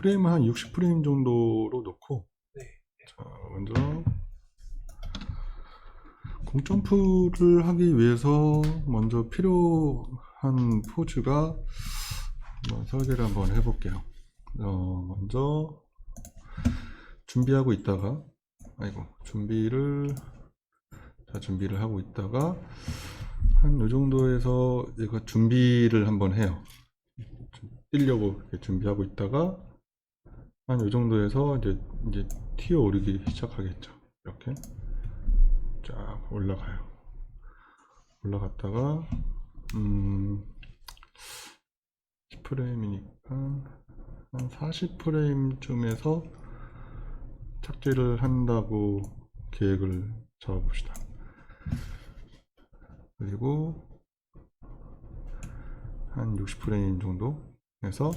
프레임은 한 60프레임 정도로 놓고 네. 자, 먼저 공점프를 하기 위해서 먼저 필요한 포즈가 한번 설계를 한번 해볼게요. 어, 먼저 준비하고 있다가 아이고 준비를 자 준비를 하고 있다가 한 요 정도에서 얘가 준비를 한번 해요. 뛰려고 준비하고 있다가 한요 정도에서 이제 이제 튀어 오르기 시작하겠죠. 이렇게 쫙 올라가요. 올라갔다가 음 10프레임이니까 한 40프레임쯤에서 착지를 한다고 계획을 잡아봅시다. 그리고 한 60프레임 정도 해서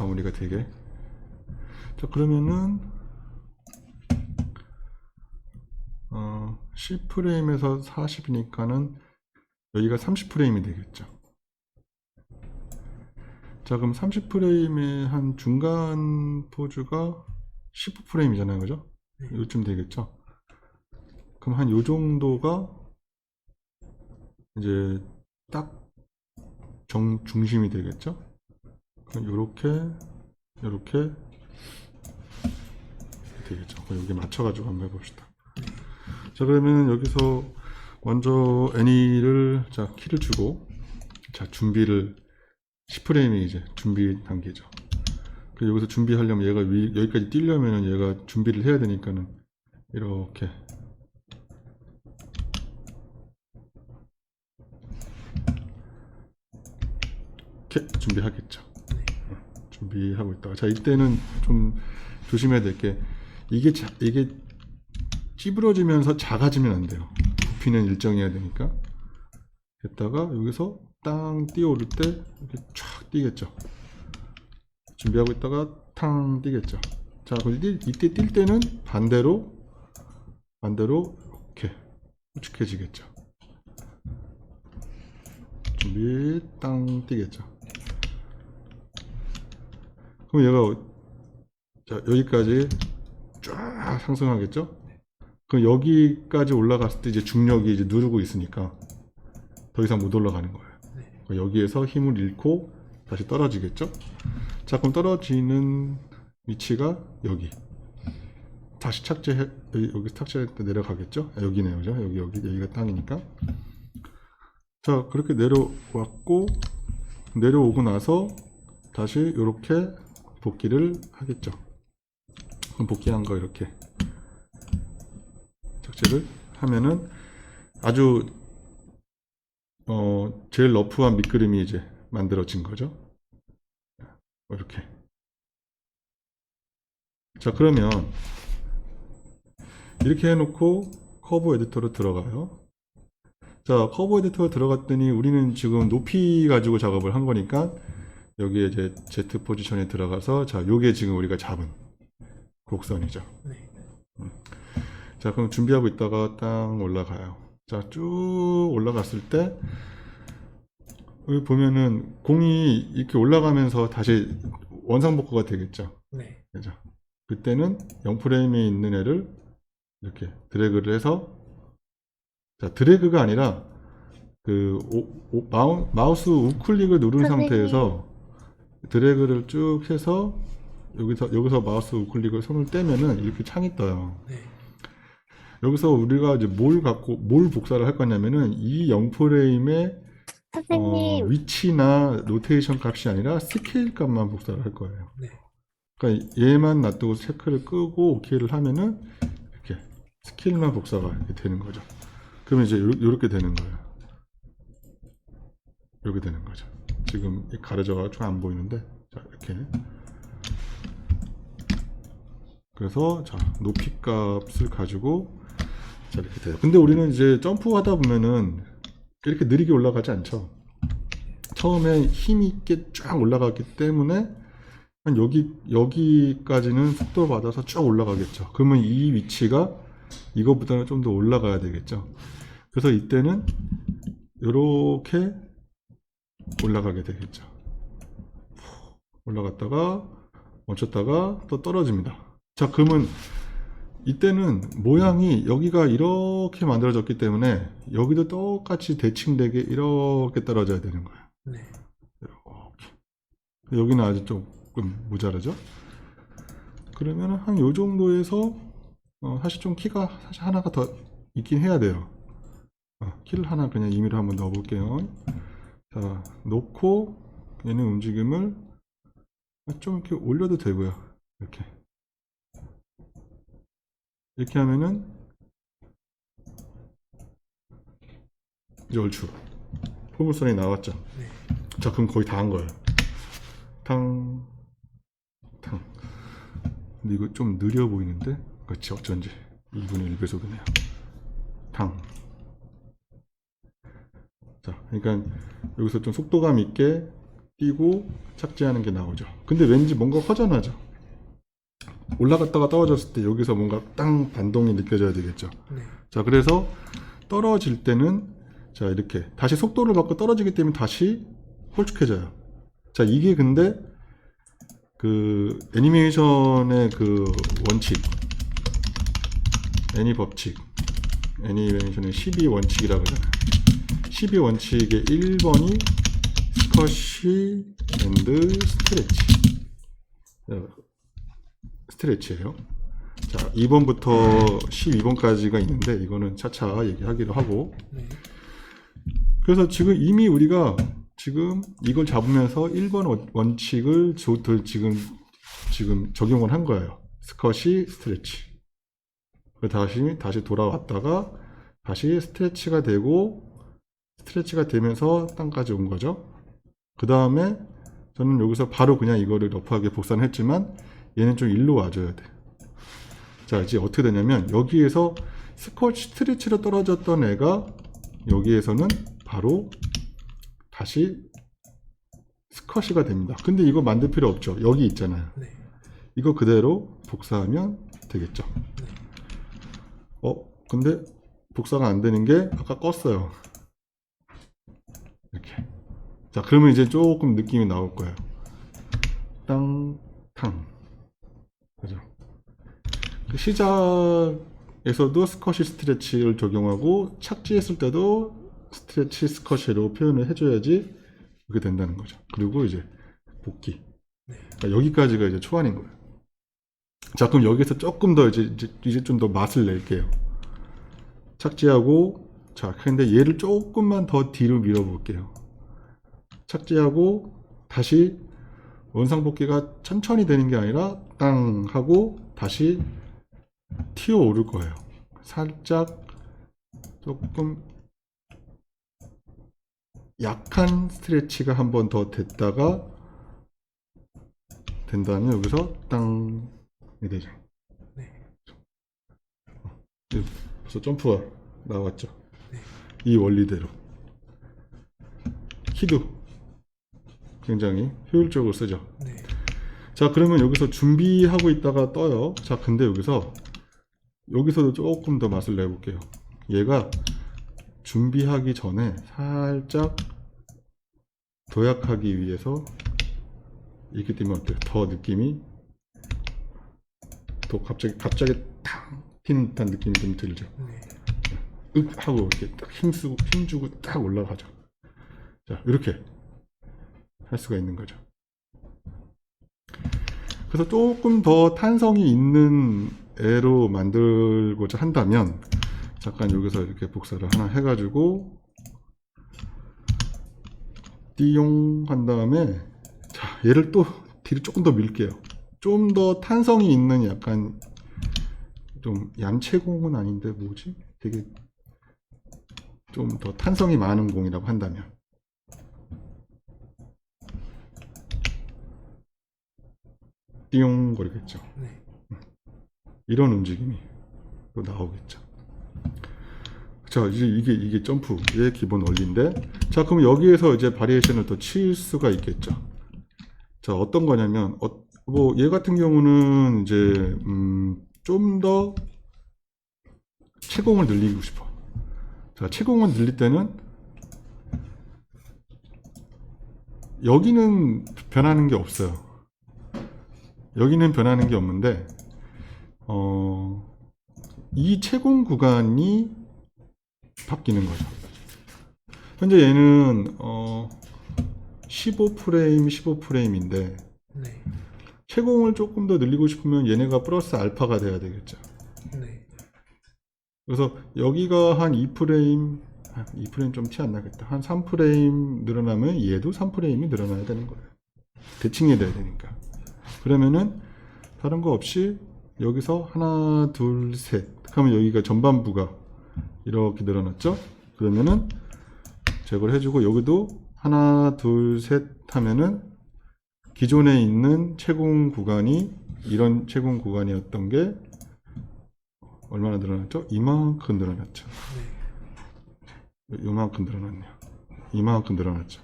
마무리가 되게 자 그러면은 어 10프레임에서 40이니까는 여기가 30 프레임이 되겠죠 자 그럼 30 프레임의 한 중간 포즈가 15프레임이잖아요 그죠? 네. 요쯤 되겠죠 그럼 한 요 정도가 이제 딱 정, 중심이 되겠죠? 그럼 요렇게, 요렇게 되겠죠. 여기 맞춰가지고 한번 해봅시다. 자, 그러면 여기서 먼저 애니를, 자, 키를 주고, 자, 준비를, 10프레임이 이제 준비 단계죠. 그 여기서 준비하려면 얘가 위, 여기까지 뛰려면 얘가 준비를 해야 되니까는 이렇게 이렇게 준비하겠죠. 어, 준비하고 있다가 자 이때는 좀 조심해야 될 게 이게 자, 이게 찌부러지면서 작아지면 안 돼요. 부피는 일정해야 되니까 됐다가 여기서 땅 뛰어오를 때 이렇게 촥 뛰겠죠. 준비하고 있다가 탕 뛰겠죠. 자, 이때 뛸 때는 반대로 반대로 이렇게 우측해지겠죠. 준비 땅 뛰겠죠. 그럼 얘가 어- 자 여기까지 쫙 상승하겠죠? 그럼 여기까지 올라갔을 때 이제 중력이 이제 누르고 있으니까 더 이상 못 올라가는 거예요. 네. 그럼 여기에서 힘을 잃고 다시 떨어지겠죠? 자 그럼 떨어지는 위치가 여기. 다시 착지해 여기, 여기 착지할 때 내려가겠죠? 아, 여기네요, 그죠? 여기 여기 여기가 땅이니까. 자 그렇게 내려왔고 내려오고 나서 다시 이렇게 복귀를 하겠죠. 복귀한 거 이렇게 착지를 하면은 아주 어 제일 러프한 밑그림이 이제 만들어진 거죠. 이렇게. 자 그러면 이렇게 해놓고 커브 에디터로 들어가요. 자 커브 에디터로 들어갔더니 우리는 지금 높이 가지고 작업을 한 거니까 여기에 이제 Z 포지션에 들어가서 자 요게 지금 우리가 잡은 곡선이죠. 네. 자 그럼 준비하고 있다가 땅 올라가요. 자 쭉 올라갔을 때 여기 보면은 공이 이렇게 올라가면서 다시 원상복구가 되겠죠. 네. 그죠? 그때는 0프레임에 있는 애를 이렇게 드래그를 해서 자 드래그가 아니라 그 오- 오- 마우, 마우스 우클릭을 누른 선생님. 상태에서 드래그를 쭉 해서 여기서 여기서 마우스 우클릭을 손을 떼면은 이렇게 창이 떠요. 네. 여기서 우리가 이제 뭘 갖고 뭘 복사를 할 거냐면은 이 0프레임의 어, 선생님, 위치나 로테이션 값이 아니라 스케일 값만 복사를 할 거예요. 네. 그러니까 얘만 놔두고 체크를 끄고 OK를 하면은 이렇게 스케일만 복사가 이렇게 되는 거죠. 그러면 이제 이렇게 되는 거예요. 이렇게 되는 거죠. 지금 가려져가지고 안 보이는데 자 이렇게 그래서 자 높이 값을 가지고 자 이렇게 돼요. 근데 우리는 이제 점프하다 보면은 이렇게 느리게 올라가지 않죠. 처음에 힘 있게 쫙 올라가기 때문에 한 여기 여기까지는 속도 받아서 쭉 올라가겠죠. 그러면 이 위치가 이거보다는 좀 더 올라가야 되겠죠. 그래서 이때는 이렇게 올라가게 되겠죠. 올라갔다가 멈췄다가 또 떨어집니다. 자, 그러면 이때는 모양이 여기가 이렇게 만들어졌기 때문에 여기도 똑같이 대칭되게 이렇게 떨어져야 되는 거예요. 네. 이렇게. 여기는 아직 조금 모자라죠? 그러면 한 요 정도에서 어, 사실 좀 키가 사실 하나가 더 있긴 해야 돼요. 어, 키를 하나 그냥 임의로 한번 넣어 볼게요. 자, 놓고 얘는 움직임을 좀 이렇게 올려도 되고요. 이렇게. 이렇게 하면은 이제 얼추 포물선이 나왔죠. 네. 자, 그럼 거의 다 한 거예요. 탕, 탕. 근데 이거 좀 느려 보이는데? 그렇지, 어쩐지. 2분의 1배속이네요. 탕. 자, 그러니까 여기서 좀 속도감 있게 뛰고 착지하는 게 나오죠. 근데 왠지 뭔가 허전하죠. 올라갔다가 떨어졌을 때 여기서 뭔가 땅 반동이 느껴져야 되겠죠. 네. 자, 그래서 떨어질 때는 자, 이렇게 다시 속도를 받고 떨어지기 때문에 다시 홀쭉해져요. 자, 이게 근데 그 애니메이션의 그 원칙, 애니 법칙, 애니메이션의 12 원칙이라고 하잖아요. 12 원칙의 1번이 스커시 앤드 스트레치. 어, 스트레치예요. 자, 2번부터 12번까지가 있는데 이거는 차차 얘기하기로 하고 네. 그래서 지금 이미 우리가 지금 이걸 잡으면서 1번 원- 원칙을 지금 지금 적용을 한 거예요. 스컷이 스트레치. 그 다시 다시 돌아왔다가 다시 스트레치가 되고 스트레치가 되면서 땅까지 온 거죠. 그 다음에 저는 여기서 바로 그냥 이거를 러프하게 복사는 했지만 얘는 좀 일로 와줘야 돼. 자 이제 어떻게 되냐면 여기에서 스컷 스트레치로 떨어졌던 애가 여기에서는 바로 다시 스컷이가 됩니다. 근데 이거 만들 필요 없죠. 여기 있잖아요. 네. 이거 그대로 복사하면 되겠죠. 어, 근데 복사가 안 되는 게 아까 껐어요. 이렇게. 자, 그러면 이제 조금 느낌이 나올 거예요. 땅, 탕. 그죠? 그 시작에서도 스쿼시 스트레치를 적용하고 착지했을 때도 스트레치 스쿼시로 표현을 해줘야지 그게 된다는 거죠. 그리고 이제 복귀. 그러니까 여기까지가 이제 초안인 거예요. 자, 그럼 여기서 조금 더 이제, 이제, 이제 좀 더 맛을 낼게요. 착지하고, 자, 근데 얘를 조금만 더 뒤로 밀어볼게요. 착지하고, 다시 원상복귀가 천천히 되는 게 아니라, 땅 하고, 다시 튀어 오를 거예요. 살짝, 조금, 약한 스트레치가 한 번 더 됐다가, 된 다음에 여기서 땅, 이 되죠. 네. 예, 벌써 점프가 나왔죠. 네. 이 원리대로. 키도 굉장히 효율적으로 쓰죠. 네. 자, 그러면 여기서 준비하고 있다가 떠요. 자, 근데 여기서, 여기서도 조금 더 맛을 내볼게요. 얘가 준비하기 전에 살짝 도약하기 위해서 이렇게 되면 어때요? 더 느낌이 더 갑자기, 갑자기 탕! 튀는 듯한 느낌이 좀 들죠. 네. 윽! 하고 이렇게 딱 힘쓰고, 힘주고 딱 올라가죠. 자, 이렇게 할 수가 있는 거죠. 그래서 조금 더 탄성이 있는 애로 만들고자 한다면, 잠깐 여기서 이렇게 복사를 하나 해가지고, 띠용 한 다음에, 자, 얘를 또 뒤로 조금 더 밀게요. 좀 더 탄성이 있는 약간, 좀 얌체공은 아닌데 뭐지? 되게 좀 더 탄성이 많은 공이라고 한다면 띠용 거리겠죠. 네. 이런 움직임이 또 나오겠죠. 자, 이제 이게 이게 점프의 기본 원리인데, 자, 그럼 여기에서 이제 바리에이션을 더 칠 수가 있겠죠. 자, 어떤 거냐면, 어, 뭐, 얘 같은 경우는 이제, 음, 좀 더 채공을 늘리고 싶어. 자, 채공을 늘릴 때는, 여기는 변하는 게 없어요. 여기는 변하는 게 없는데 어, 이 채공 구간이 바뀌는 거죠. 현재 얘는 어, 15프레임, 15프레임인데 네. 채공을 조금 더 늘리고 싶으면 얘네가 플러스 알파가 돼야 되겠죠. 네. 그래서 여기가 한 2프레임, 2프레임 좀 티 안 나겠다. 한 3프레임 늘어나면 얘도 3프레임이 늘어나야 되는 거예요. 대칭이 돼야 되니까. 그러면은 다른 거 없이 여기서 하나, 둘, 셋. 하면 여기가 전반부가 이렇게 늘어났죠? 그러면은 제거를 해주고 여기도 하나, 둘, 셋 하면은 기존에 있는 채공 구간이 이런 채공 구간이었던 게 얼마나 늘어났죠? 이만큼 늘어났죠. 요만큼 늘어났네요. 이만큼 늘어났죠.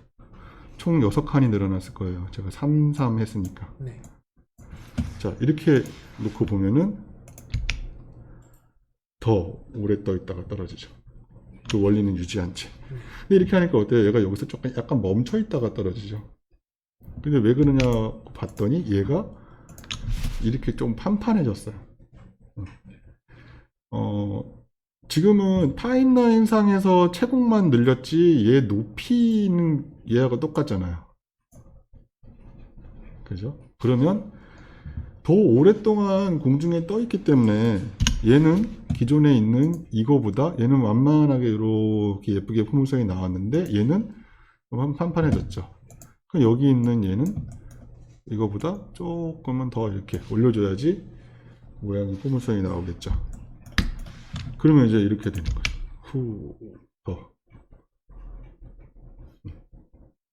총 6칸이 늘어났을 거예요. 제가 3, 3 했으니까. 네. 자, 이렇게 놓고 보면은 더 오래 떠 있다가 떨어지죠. 그 원리는 유지한 채. 근데 이렇게 하니까 어때요? 얘가 여기서 조금 약간 멈춰 있다가 떨어지죠. 근데 왜 그러냐고 봤더니 얘가 이렇게 좀 판판해졌어요. 어, 지금은 타임라인상에서 채공만 늘렸지 얘 높이는 얘하고 똑같잖아요. 그죠? 그러면 더 오랫동안 공중에 떠 있기 때문에 얘는 기존에 있는 이거보다 얘는 완만하게 이렇게 예쁘게 포물선이 나왔는데 얘는 좀 판판해졌죠. 그럼 여기 있는 얘는 이거보다 조금은 더 이렇게 올려줘야지 모양이 포물선이 나오겠죠. 그러면 이제 이렇게 되는 거예요. 후, 더.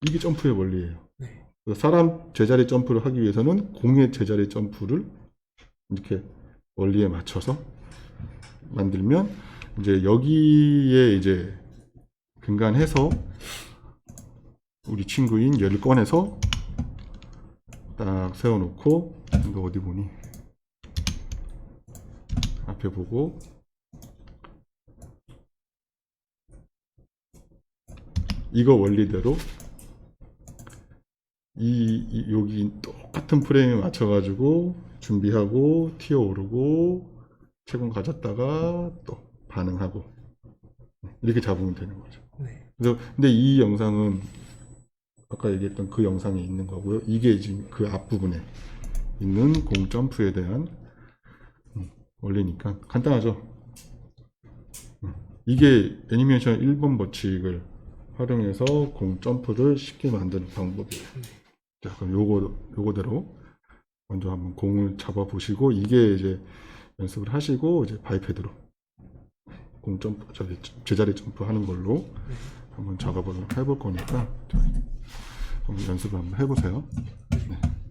이게 점프의 원리예요. 사람 제자리 점프를 하기 위해서는 공의 제자리 점프를 이렇게 원리에 맞춰서 만들면 이제 여기에 이제 근간해서 우리 친구인 얘를 꺼내서 딱 세워놓고 이거 어디 보니? 앞에 보고 이거 원리대로 이, 이- 여기 똑같은 프레임에 맞춰가지고 준비하고 튀어 오르고 채공 가졌다가 또 반응하고 이렇게 잡으면 되는 거죠. 네. 그래서 근데 이 영상은 아까 얘기했던 그 영상에 있는 거고요. 이게 지금 그 앞부분에 있는 공 점프에 대한 음, 원리니까 간단하죠. 음, 이게 애니메이션 1번 법칙을 활용해서 공 점프를 쉽게 만드는 방법이에요. 자, 그럼 요거 요거대로 먼저 한번 공을 잡아 보시고 이게 이제 연습을 하시고 이제 바이패드로 공 점프 저기 제자리 점프 하는 걸로 네. 한번 작업을 해볼 거니까 자, 한번 연습을 한번 해보세요. 네.